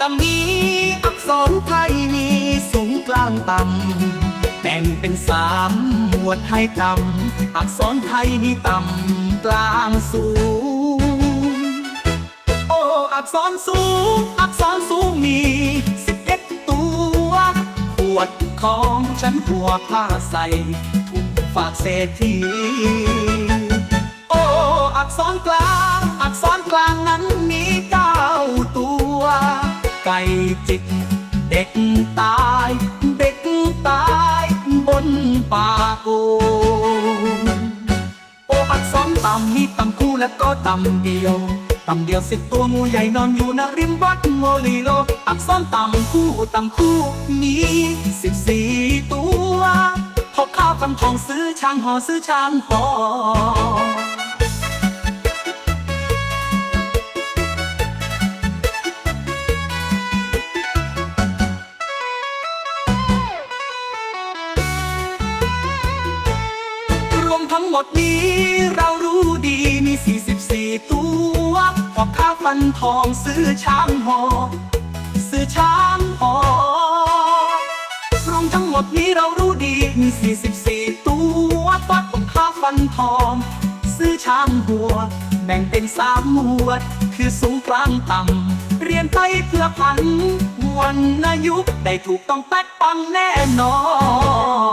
ตำีอักษรไทยมีสูงกลางต่ำแบ่งเป็นสามหมวดให้จำอักษรไทยมีต่ำกลางสูง โอ้อักษรสูง อักษรสูงมีสิบเอ็ดตัวปวดของฉันหัวผ้าใสถูกฝากเศรษฐีโอ้อักษรกลาง อักษรกลางนั้น ก่จิก เด็กตาย เด็กตายบนป่าโกงโออักษรต่ำมีต่ำคู่และก็ต่ำเดียวต่ำเดียวสิบตัวงูใหญ่นอนอยู่ณริมวัดโมลีโลอักษรต่ำคู่ต่ำคู่มีสิบสี่ตัวพอข้าวฟันทองซื้อช้างหอซื้อช้างหอ ทั้งหมดนี้เรารู้ดีมี 44 ตัวพอข้าฟันทองซื้อช้างหอซื้อช้างหอรวมทั้งหมดนี้เรารู้ดีมี 44 ตัวฟัดของข้าฟันทอง ซื้อช้างหัว แบ่งเป็นสามหมวด คือสูงกลางต่ำเรียนไทยเพื่อพันวรรณยุได้ถูกต้องแป๊กปังแน่นอน